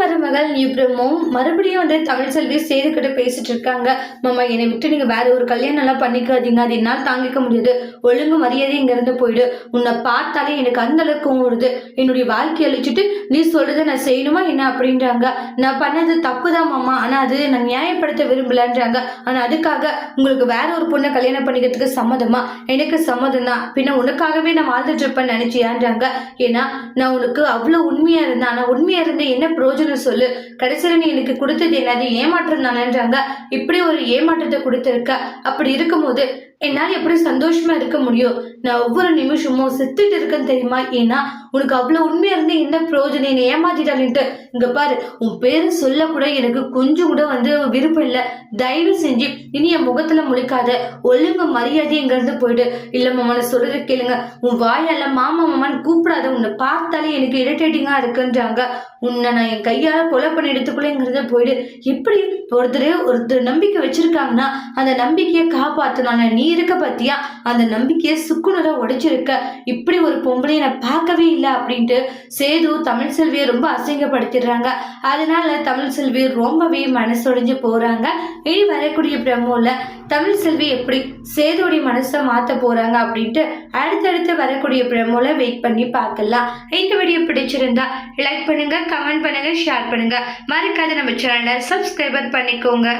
மருமகள் இப்ரமும் மறுபடியும் வந்து தமிழ் செல்வி சேதுக்கிட்ட கிட்ட பேசிட்டு இருக்காங்க. மாமா என்னை விட்டு நீங்க வேற ஒரு கல்யாணம் எல்லாம் பண்ணிக்காதீங்க. அது என்னால் தாங்கிக்க முடியாது. ஒழுங்கு மரியாதை இங்க இருந்து போயிடு. உன்னை பார்த்தாலே எனக்கு அந்த அளவுக்கு வருது. என்னுடைய வாழ்க்கையை அழிச்சிட்டு நீ சொல்றதை நான் செய்யணுமா என்ன அப்படின்றாங்க. நான் பண்ணது தப்பு தான் மாமா. ஆனா அது நான் நியாயப்படுத்த விரும்பலன்றாங்க. ஆனா அதுக்காக உங்களுக்கு வேற ஒரு பொண்ணை கல்யாணம் பண்ணிக்கிறதுக்கு சம்மதமா? எனக்கு சம்மதம் தான் பின்ன உனக்காகவே நான் வாழ்ந்துட்டு இருப்பேன் நினைச்சியான்றாங்க. ஏன்னா நான் உனக்கு அவ்வளவு உண்மையா இருந்தேன். ஆனா உண்மையா இருந்தேன் என்ன பிரயோஜனம் சொல்லு. கடைசியில் நீ எனக்கு கொடுத்தது என்னது? ஏமாற்றம் தானேன்றாங்க இப்படி ஒரு ஏமாற்றத்தை கொடுத்துருக்க. அப்படி இருக்கும்போது என்னால் எப்படி சந்தோஷமா இருக்க முடியும்? நான் ஒவ்வொரு நிமிஷமும் செத்துட்டு இருக்கேன்னு தெரியுமா? ஏன்னா உனக்கு அவ்வளோ உண்மையா இருந்து என்ன பிரயோஜனம்? என்னை ஏமாத்திட்டாலின்ட்டு இங்க பாரு உன் பேரு சொல்ல கூட எனக்கு கொஞ்சம் கூட வந்து விருப்பம் இல்லை. தயவு செஞ்சு இனி என் முகத்துல முழிக்காத. ஒழுங்கு மரியாதை இங்க இருந்து போயிடு. இல்ல மாமா நான் சொல்றது கேளுங்க. உன் வாயால மாமா மாமா கூப்பிடாத உன்னை பார்த்தாலே எனக்கு இரிட்டேட்டிங்கா இருக்குன்றாங்க. உன்னை நான் என் கையால கொலை பண்ணி எடுத்துக்குள்ளேங்கிறத போயிடு. எப்படி ஒருத்தர் ஒருத்தர் நம்பிக்கை வச்சிருக்காங்கன்னா அந்த நம்பிக்கையை காப்பாத்தணும் நீ இருக்க பத்தியா? அந்த நம்பிக்கையை சுக்குநூறா உடைச்சிருக்க. இப்படி ஒரு பொம்பளையை நான் பார்க்கவே இல்லை அப்படின்ட்டு சேது தமிழ் செல்வியை ரொம்ப அசிங்கப்படுத்திடுறாங்க. அதனால தமிழ் செல்வி ரொம்பவே மனசுடைஞ்சு போறாங்க. இனி வரக்கூடிய பிரம்மோல தமிழ் செல்வி எப்படி சேதுடைய மனசை மாற்ற போறாங்க அப்படின்ட்டு அடுத்தடுத்து வரக்கூடிய பிரமோல வெயிட் பண்ணி பார்க்கலாம். இந்த வீடியோ பிடிச்சிருந்தா லைக் பண்ணுங்க கமெண்ட் பண்ணுங்கள் ஷேர் பண்ணுங்க. மறக்காத நம்ம சேனலை சப்ஸ்கிரைபர் பண்ணிக்கோங்க.